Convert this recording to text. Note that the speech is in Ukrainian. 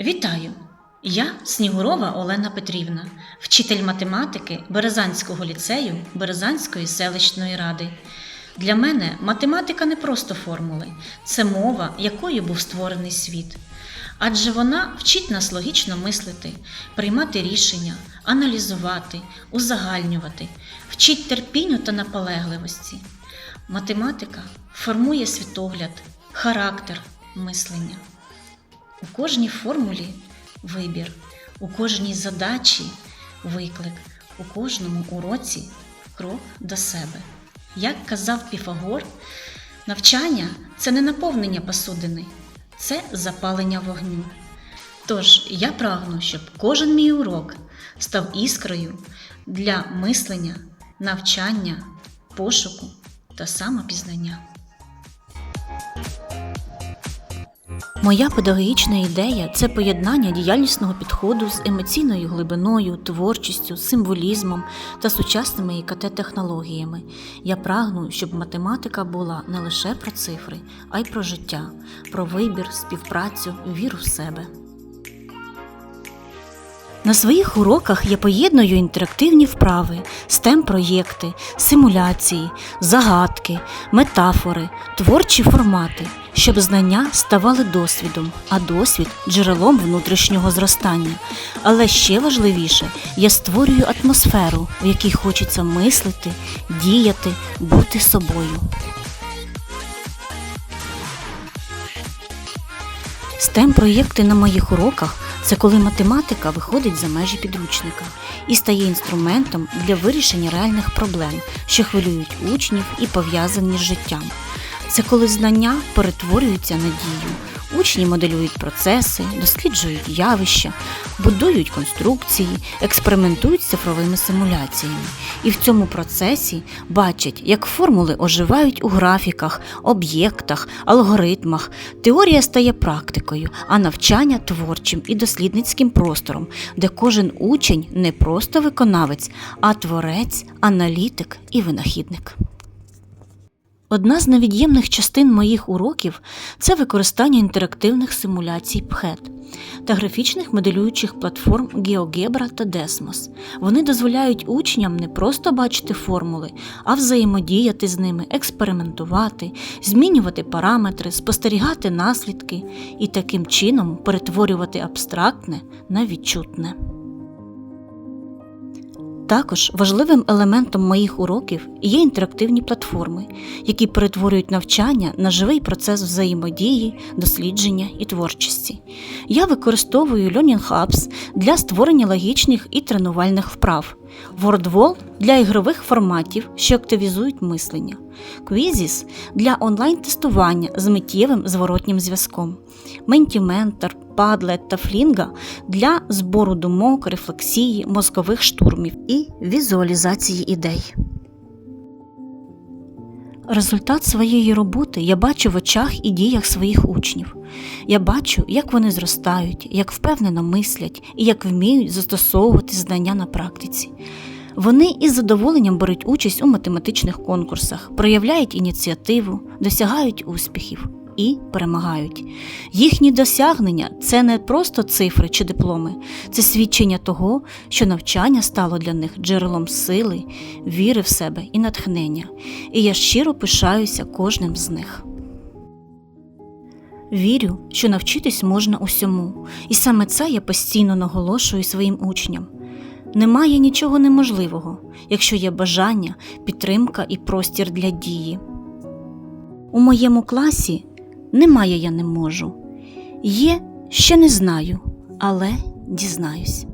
Вітаю! Я Снігурова Олена Петрівна, вчитель математики Березанського ліцею Березанської селищної ради. Для мене математика не просто формули, це мова, якою був створений світ. Адже вона вчить нас логічно мислити, приймати рішення, аналізувати, узагальнювати, вчить терпінню та наполегливості. Математика формує світогляд, характер, мислення. У кожній формулі вибір, у кожній задачі виклик, у кожному уроці крок до себе. Як казав Піфагор, навчання це не наповнення посудини, це запалення вогню. Тож я прагну, щоб кожен мій урок став іскрою для мислення, навчання, пошуку та самопізнання. Моя педагогічна ідея це поєднання діяльнісного підходу з емоційною глибиною, творчістю, символізмом та сучасними ІКТ-технологіями. Я прагну, щоб математика була не лише про цифри, а й про життя, про вибір, співпрацю, віру в себе. На своїх уроках я поєдную інтерактивні вправи, STEM-проєкти, симуляції, загадки, метафори, творчі формати, щоб знання ставали досвідом, а досвід джерелом внутрішнього зростання. Але ще важливіше, я створюю атмосферу, в якій хочеться мислити, діяти, бути собою. STEM-проєкти на моїх уроках це коли математика виходить за межі підручника і стає інструментом для вирішення реальних проблем, що хвилюють учнів і пов'язані з життям. Це коли знання перетворюються на дію. Учні моделюють процеси, досліджують явища, будують конструкції, експериментують з цифровими симуляціями. І в цьому процесі бачать, як формули оживають у графіках, об'єктах, алгоритмах. Теорія стає практикою, а навчання творчим і дослідницьким простором, де кожен учень не просто виконавець, а творець, аналітик і винахідник. Одна з невід'ємних частин моїх уроків це використання інтерактивних симуляцій ПХЕТ та графічних моделюючих платформ GeoGebra та Desmos. Вони дозволяють учням не просто бачити формули, а взаємодіяти з ними, експериментувати, змінювати параметри, спостерігати наслідки і таким чином перетворювати абстрактне на відчутне. Також важливим елементом моїх уроків є інтерактивні платформи, які перетворюють навчання на живий процес взаємодії, дослідження і творчості. Я використовую Learning Hubs для створення логічних і тренувальних вправ, WordWall для ігрових форматів, що активізують мислення, Quizzes для онлайн-тестування з миттєвим зворотнім зв'язком, Mentimentor, Padlet та Flinga для збору думок, рефлексії, мозкових штурмів і візуалізації ідей. Результат своєї роботи я бачу в очах і діях своїх учнів. Я бачу, як вони зростають, як впевнено мислять і як вміють застосовувати знання на практиці. Вони із задоволенням беруть участь у математичних конкурсах, проявляють ініціативу, досягають успіхів і перемагають. Їхні досягнення це не просто цифри чи дипломи, це свідчення того, що навчання стало для них джерелом сили, віри в себе і натхнення. І я щиро пишаюся кожним з них. Вірю, що навчитись можна усьому, і саме це я постійно наголошую своїм учням. Немає нічого неможливого, якщо є бажання, підтримка і простір для дії. У моєму класі немає я не можу. Є ще не знаю, але дізнаюсь.